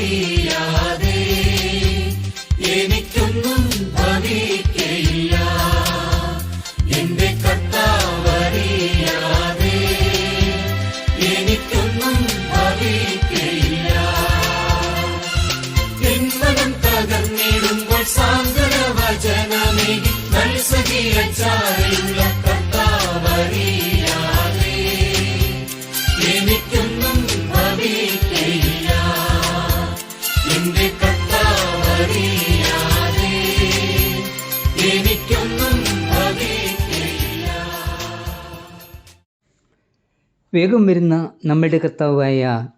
Maria. വേഗം വരുന്ന നമ്മളുടെ കർത്താവായ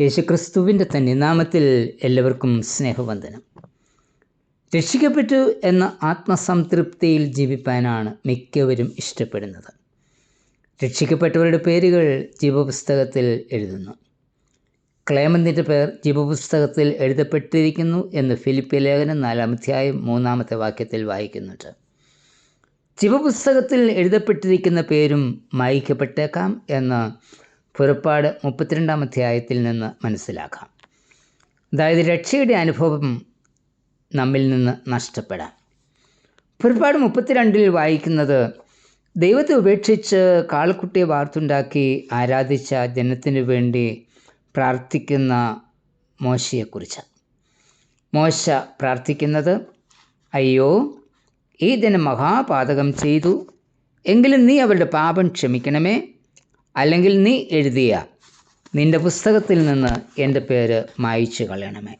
യേശുക്രിസ്തുവിന്റെ തന്നെ നാമത്തിൽ എല്ലാവർക്കും സ്നേഹവന്ദനം. രക്ഷിക്കപ്പെട്ടു എന്ന ആത്മസംതൃപ്തിയിൽ ജീവിപ്പാനാണ് മിക്കവരും ഇഷ്ടപ്പെടുന്നത്. രക്ഷിക്കപ്പെട്ടവരുടെ പേരുകൾ ജീവപുസ്തകത്തിൽ എഴുതുന്നു. ക്ലേമന്തിന്റെ പേർ ജീവപുസ്തകത്തിൽ എഴുതപ്പെട്ടിരിക്കുന്നു എന്ന് ഫിലിപ്പി ലേഖനം നാലാമധ്യായം മൂന്നാമത്തെ വാക്യത്തിൽ വായിക്കുന്നുണ്ട്. ജീവപുസ്തകത്തിൽ എഴുതപ്പെട്ടിരിക്കുന്ന പേരും മായിക്കപ്പെട്ടേക്കാം എന്ന് പുറപ്പാട് മുപ്പത്തിരണ്ടാം അധ്യായത്തിൽ നിന്ന് മനസ്സിലാക്കാം. അതായത് രക്ഷയുടെ അനുഭവം നമ്മിൽ നിന്ന് നഷ്ടപ്പെടാം. പുറപ്പാട് മുപ്പത്തിരണ്ടിൽ വായിക്കുന്നത് ദൈവത്തെ ഉപേക്ഷിച്ച് കാളക്കുട്ടിയെ വാർത്തുണ്ടാക്കി ആരാധിച്ച ജനത്തിനു വേണ്ടി പ്രാർത്ഥിക്കുന്ന മോശയെക്കുറിച്ച് മോശ പ്രാർത്ഥിക്കുന്നത് അയ്യോ ഈ ദിനം മഹാപാതകം ചെയ്തു. എങ്കിലും നീ അവരുടെ പാപം ക്ഷമിക്കണമേ. അല്ലെങ്കിൽ നീ എഴുതിയ നിന്റെ പുസ്തകത്തിൽ നിന്ന് എന്റെ പേര് മായിച്ചു കളയണമേ.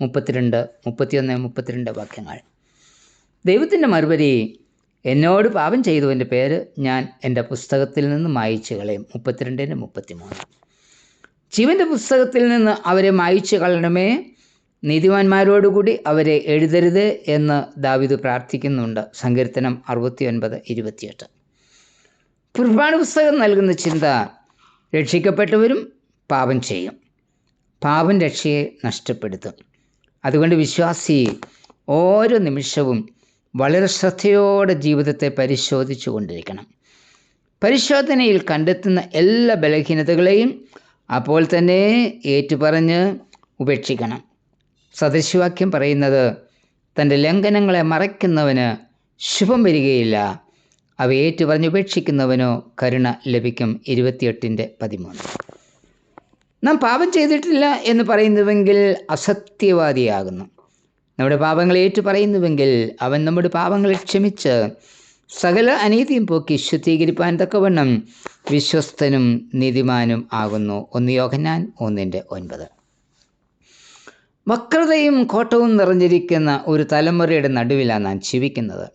മുപ്പത്തിരണ്ട് മുപ്പത്തിയൊന്ന് മുപ്പത്തിരണ്ട് വാക്യങ്ങൾ. ദൈവത്തിന്റെ മറുപടി എന്നോട് പാപം ചെയ്തവന്റെ പേര് ഞാൻ എന്റെ പുസ്തകത്തിൽ നിന്ന് മായിച്ചു കളയും. മുപ്പത്തിരണ്ടിന് മുപ്പത്തിമൂന്ന്. ജീവന്റെ പുസ്തകത്തിൽ നിന്ന് അവരെ മായിച്ചു കളയണമേ. നീതിമാന്മാരോടുകൂടി അവരെ എഴുതരുത് എന്ന് ദാവിദ് പ്രാർത്ഥിക്കുന്നുണ്ട്. സങ്കീർത്തനം അറുപത്തി ഒൻപത് ഇരുപത്തിയെട്ട്. കുർബാന പുസ്തകം നൽകുന്ന ചിന്ത രക്ഷിക്കപ്പെട്ടവരും പാപം ചെയ്യും. പാപം രക്ഷയെ നഷ്ടപ്പെടുത്തും. അതുകൊണ്ട് വിശ്വാസി ഓരോ നിമിഷവും വളരെ ശ്രദ്ധയോടെ ജീവിതത്തെ പരിശോധിച്ചു കൊണ്ടിരിക്കണം. പരിശോധനയിൽ കണ്ടെത്തുന്ന എല്ലാ ബലഹീനതകളെയും അപ്പോൾ തന്നെ ഏറ്റുപറഞ്ഞ് ഉപേക്ഷിക്കണം. സദൃശവാക്യം പറയുന്നത് തന്റെ ലംഘനങ്ങളെ മറയ്ക്കുന്നവന് ശുഭം വരികയില്ല. അവ ഏറ്റു പറഞ്ഞുപേക്ഷിക്കുന്നവനോ കരുണ ലഭിക്കും. ഇരുപത്തിയെട്ടിന്റെ പതിമൂന്ന്. നാം പാപം ചെയ്തിട്ടില്ല എന്ന് പറയുന്നുവെങ്കിൽ അസത്യവാദിയാകുന്നു. നമ്മുടെ പാപങ്ങൾ ഏറ്റു പറയുന്നുവെങ്കിൽ അവൻ നമ്മുടെ പാപങ്ങളെ ക്ഷമിച്ച് സകല അനീതിയും പോക്കി ശുദ്ധീകരിപ്പാൻ തക്കവണ്ണം വിശ്വസ്തനും നീതിമാനും ആകുന്നു. ഒന്ന് യോഗനാൻ ഒന്നിന്റെ ഒൻപത്. വക്രതയും കോട്ടവും നിറഞ്ഞിരിക്കുന്ന ഒരു തലമുറയുടെ നടുവിലാണ് നാം ജീവിക്കുന്നത്.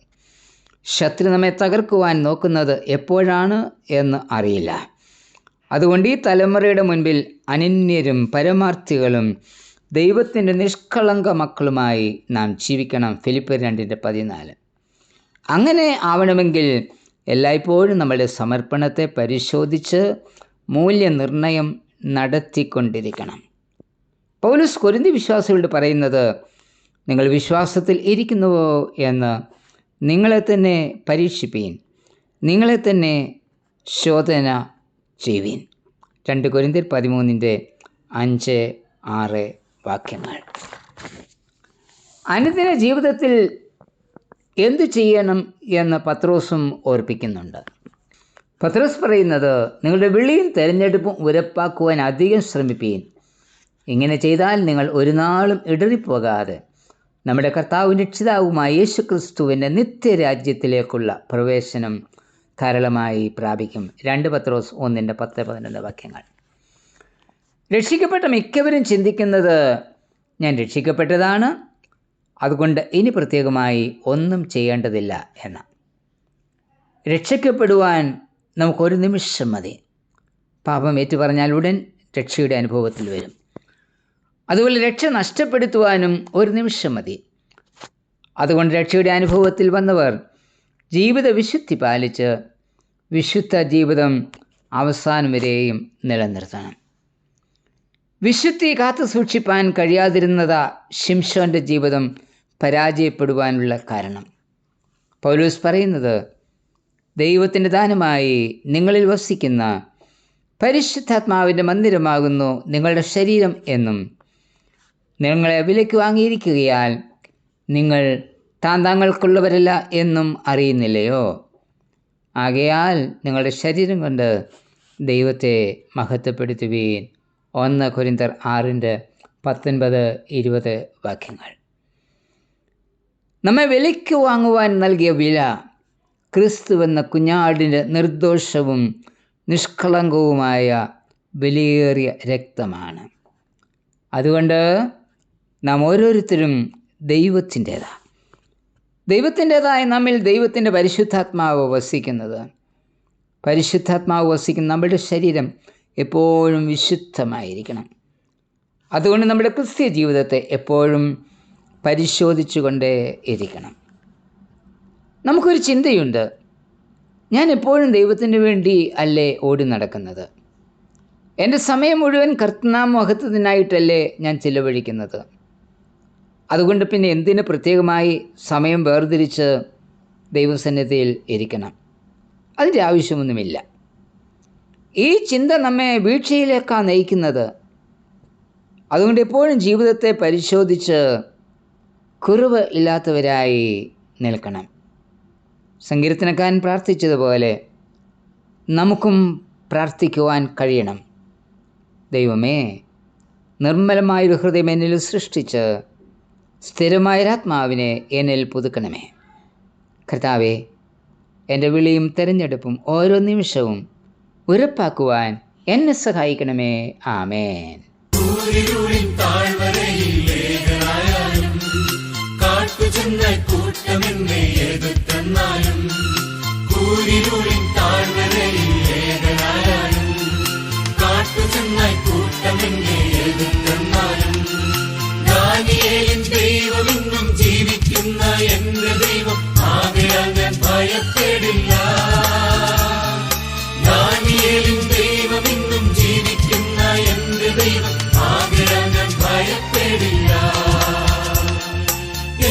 ശത്രു നമ്മെ തകർക്കുവാൻ നോക്കുന്നത് എപ്പോഴാണ് എന്ന് അറിയില്ല. അതുകൊണ്ട് ഈ തലമുറയുടെ മുൻപിൽ അനന്യരും പരമാർത്ഥികളും ദൈവത്തിന്റെ നിഷ്കളങ്ക മക്കളുമായി നാം ജീവിക്കണം. ഫിലിപ്പ് രണ്ടിന്റെ പതിനാല്. അങ്ങനെ ആവണമെങ്കിൽ എല്ലായ്പ്പോഴും നമ്മുടെ സമർപ്പണത്തെ പരിശോധിച്ച് മൂല്യനിർണയം നടത്തിക്കൊണ്ടിരിക്കണം. പൗലസ് കൊരിന്തി വിശ്വാസികളോട് പറയുന്നത് നിങ്ങൾ വിശ്വാസത്തിൽ ഇരിക്കുന്നുവോ എന്ന് നിങ്ങളെ തന്നെ പരീക്ഷിപ്പീൻ നിങ്ങളെ തന്നെ ശോധന ചെയ്യുവീൻ രണ്ട് കൊരിന്തിർ പതിമൂന്നിന്റെ അഞ്ച് ആറ് വാക്യങ്ങൾ. അനുദിന ജീവിതത്തിൽ എന്തു ചെയ്യണം എന്ന് പത്രോസും ഓർപ്പിക്കുന്നുണ്ട്. പത്രോസ് പറയുന്നത് നിങ്ങളുടെ വിളിയും തിരഞ്ഞെടുപ്പും ഉരപ്പാക്കുവാൻ അധികം ശ്രമിപ്പീൻ ഇങ്ങനെ ചെയ്താൽ നിങ്ങൾ ഒരു നാളും ഇടറിപ്പോകാതെ നമ്മുടെ കർത്താവും രക്ഷിതാവുമായ യേശു ക്രിസ്തുവിന്റെ നിത്യരാജ്യത്തിലേക്കുള്ള പ്രവേശനം ധാരാളമായി പ്രാപിക്കും. രണ്ട് പത്രോസ് ഒന്നിന്റെ പത്ത് പതിനൊന്ന് വാക്യങ്ങൾ. രക്ഷിക്കപ്പെട്ട മിക്കവരും ചിന്തിക്കുന്നത് ഞാൻ രക്ഷിക്കപ്പെട്ടതാണ് അതുകൊണ്ട് ഇനി പ്രത്യേകമായി ഒന്നും ചെയ്യേണ്ടതില്ല എന്ന്. രക്ഷിക്കപ്പെടുവാൻ നമുക്കൊരു നിമിഷം മതി. പാപം ഏറ്റുപറഞ്ഞാൽ ഉടൻ രക്ഷയുടെ അനുഭവത്തിൽ വരും. അതുപോലെ രക്ഷ നഷ്ടപ്പെടുത്തുവാനും ഒരു നിമിഷം മതി. അതുകൊണ്ട് രക്ഷയുടെ അനുഭവത്തിൽ വന്നവർ ജീവിത വിശുദ്ധി പാലിച്ച് വിശുദ്ധ ജീവിതം അവസാനം വരെയും നിലനിർത്തണം. വിശുദ്ധി കാത്തു സൂക്ഷിപ്പാൻ കഴിയാതിരുന്നത് ഷിംഷോന്റെ ജീവിതം പരാജയപ്പെടുവാനുള്ള കാരണം. പൗലൂസ് പറയുന്നത് ദൈവത്തിന്റെ ദാനമായി നിങ്ങളിൽ വസിക്കുന്ന പരിശുദ്ധാത്മാവിന്റെ മന്ദിരമാകുന്നു നിങ്ങളുടെ ശരീരം എന്നും നിങ്ങളെ വിലയ്ക്ക് വാങ്ങിയിരിക്കുകയാൽ നിങ്ങൾ താൻ താങ്കൾക്കുള്ളവരല്ല എന്നും അറിയുന്നില്ലയോ? ആകയാൽ നിങ്ങളുടെ ശരീരം കൊണ്ട് ദൈവത്തെ മഹത്വപ്പെടുത്തുവീൻ. ഒന്ന് കുരിന്തർ ആറിന്റെ പത്തൊൻപത് ഇരുപത് വാക്യങ്ങൾ. നമ്മെ വിലയ്ക്ക് വാങ്ങുവാൻ നൽകിയ വില ക്രിസ്തു എന്ന കുഞ്ഞാടിന്റെ നിർദോഷവും നിഷ്കളങ്കവുമായ വിലയേറിയ രക്തമാണ്. അതുകൊണ്ട് നാം ഓരോരുത്തരും ദൈവത്തിന്റെതാണ്. ദൈവത്തിന്റെതായ നമ്മിൽ ദൈവത്തിന്റെ പരിശുദ്ധാത്മാവ് വസിക്കുന്നത്. പരിശുദ്ധാത്മാവ് വസിക്കുന്ന നമ്മുടെ ശരീരം എപ്പോഴും വിശുദ്ധമായിരിക്കണം. അതുകൊണ്ട് നമ്മുടെ ക്രിസ്ത്യ ജീവിതത്തെ എപ്പോഴും പരിശോധിച്ചുകൊണ്ടേ ഇരിക്കണം. നമുക്കൊരു ചിന്തയുണ്ട്. ഞാൻ എപ്പോഴും ദൈവത്തിന് വേണ്ടി അല്ലേ ഓടി നടക്കുന്നത്? എന്റെ സമയം മുഴുവൻ കർത്തനാമഹത്വത്തിനായിട്ടല്ലേ ഞാൻ ചിലവഴിക്കുന്നത്? അതുകൊണ്ട് പിന്നെ എന്തിന് പ്രത്യേകമായി സമയം വേർതിരിച്ച് ദൈവസന്നിധിയിൽ ഇരിക്കണം? അതിന്റെ ആവശ്യമൊന്നുമില്ല. ഈ ചിന്ത നമ്മെ വീഴ്ചയിലേക്കാണ് നയിക്കുന്നത്. അതുകൊണ്ട് എപ്പോഴും ജീവിതത്തെ പരിശോധിച്ച് കുറവ് ഇല്ലാത്തവരായി നിൽക്കണം. സങ്കീർത്തനക്കാരൻ പ്രാർത്ഥിച്ചതുപോലെ നമുക്കും പ്രാർത്ഥിക്കുവാൻ കഴിയണം. ദൈവമേ നിർമ്മലമായൊരു ഹൃദയം എന്നിൽ സൃഷ്ടിച്ച് സ്ഥിരമായൊരാത്മാവിനെ എന്നിൽ പുതുക്കണമേ. കർത്താവെ എന്റെ വിളിയും തിരഞ്ഞെടുപ്പും ഓരോ നിമിഷവും ഉറപ്പാക്കുവാൻ എന്നെ സഹായിക്കണമേ. ആമേൻ. കൂട്ടമെന്നെ എതിർത്തെന്നാലും ദാനിയേലിൻ ദൈവമെന്നും ജീവിക്കുന്ന എന്റെ ദൈവം ആകയാൽ ഞാൻ ഭയപ്പെടില്ല. ദാനിയേലിൻ ദൈവമെന്നും ജീവിക്കുന്ന എന്റെ ദൈവം ആകയാൽ ഞാൻ ഭയപ്പെടില്ല.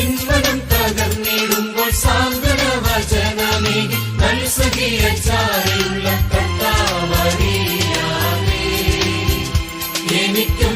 എന്മനം തകർന്നിടുമ്പോൾ സാന്ത്വന വചനമേ നൽസകിയ ചാരയുള്ള കർത്താവറിയാമേ. എനിക്കൊന്നും